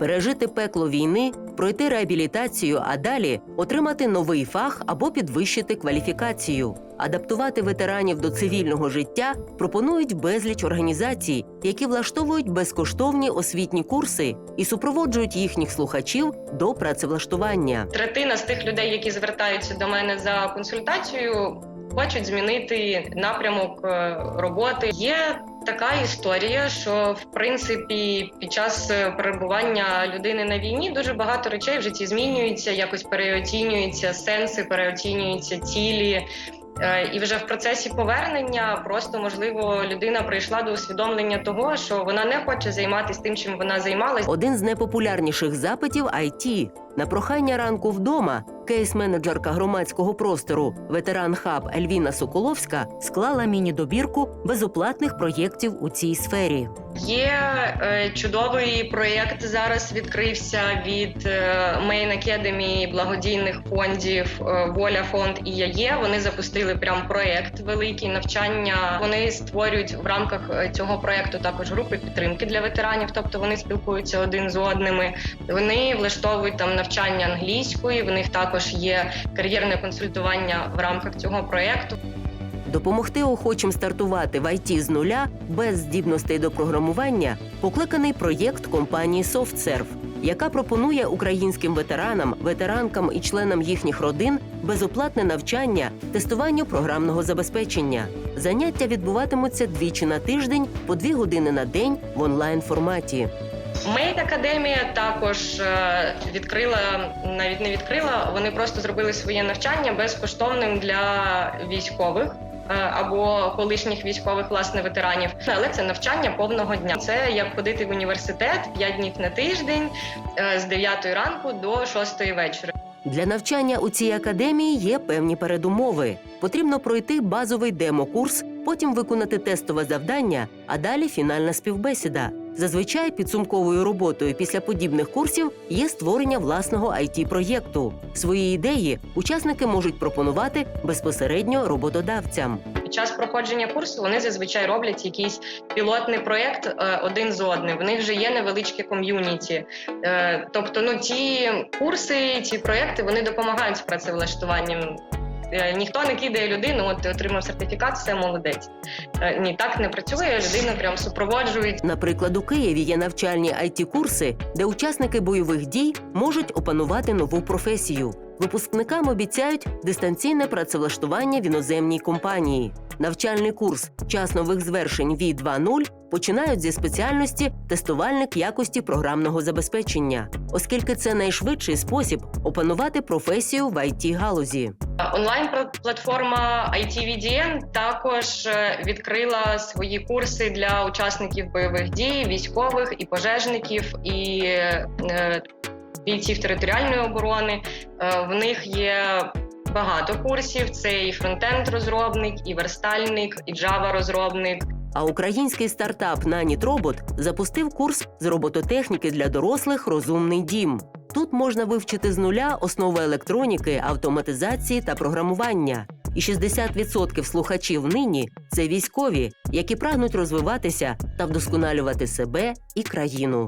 пережити пекло війни, пройти реабілітацію, а далі отримати новий фах або підвищити кваліфікацію. Адаптувати ветеранів до цивільного життя пропонують безліч організацій, які влаштовують безкоштовні освітні курси і супроводжують їхніх слухачів до працевлаштування. Третина з тих людей, які звертаються до мене за консультацією, хочуть змінити напрямок е, роботи. Є така історія, що в принципі під час е, перебування людини на війні дуже багато речей в житті змінюються, якось переоцінюються сенси, переоцінюються цілі. Е, І вже в процесі повернення просто можливо людина прийшла до усвідомлення того, що вона не хоче займатися тим, чим вона займалась. Один з найпопулярніших запитів IT. на прохання ранку вдома. Кейс-менеджерка громадського простору ветеран хаб Ельвіна Соколовська склала міні-добірку безоплатних проєктів у цій сфері. Є е, чудовий проєкт. Зараз відкрився від е, Main благодійних фондів е, Воля фонд і ЯЄ. Вони запустили прям проєкт великий навчання. Вони створюють в рамках е, цього проєкту також групи підтримки для ветеранів. Тобто вони спілкуються один з одними. Вони влаштовують там навчання англійської. В них також є кар'єрне консультування в рамках цього проєкту. Допомогти охочим стартувати в ІТ з нуля без здібностей до програмування покликаний проєкт компанії SoftServe, яка пропонує українським ветеранам, ветеранкам і членам їхніх родин безоплатне навчання, тестуванню програмного забезпечення. Заняття відбуватимуться двічі на тиждень по дві години на день в онлайн форматі. Мейт Академія також е, відкрила, навіть не відкрила, вони просто зробили своє навчання безкоштовним для військових. е, Або колишніх військових власне ветеранів, але це навчання повного дня. Це як ходити в університет 5 днів на тиждень е, з 9 ранку до 6 вечора. Для навчання у цій академії є певні передумови. Потрібно пройти базовий демо-курс, потім виконати тестове завдання, а далі фінальна співбесіда. Зазвичай підсумковою роботою після подібних курсів є створення власного it проєкту Свої ідеї учасники можуть пропонувати безпосередньо роботодавцям. Під час проходження курсу вони зазвичай роблять якийсь пілотний проєкт е, один з одним. В них вже є невеличке ком'юніті. Е, тобто, ну ці курси, ці проєкти вони допомагають з працевлаштуванням. Е, Ніхто не кидає людину, от ти отримав сертифікат, все молодець. Е, Ні, так не працює. Людину прям супроводжують. Наприклад, у Києві є навчальні it курси де учасники бойових дій можуть опанувати нову професію. Випускникам обіцяють дистанційне працевлаштування в іноземній компанії. Навчальний курс час нових звершень ві 2.0 починають зі спеціальності тестувальник якості програмного забезпечення, оскільки це найшвидший спосіб опанувати професію в it галузі. Онлайн-платформа ITVDN також е, відкрила свої курси для учасників бойових дій, військових і пожежників і е, бійців територіальної оборони. Е, В них є багато курсів: це і фронтенд-розробник, і верстальник, і Java-розробник. А український стартап Нанітробот запустив курс з робототехніки для дорослих Розумний дім. Тут можна вивчити з нуля основи електроніки, автоматизації та програмування. І 60% слухачів нині це військові, які прагнуть розвиватися та вдосконалювати себе і країну.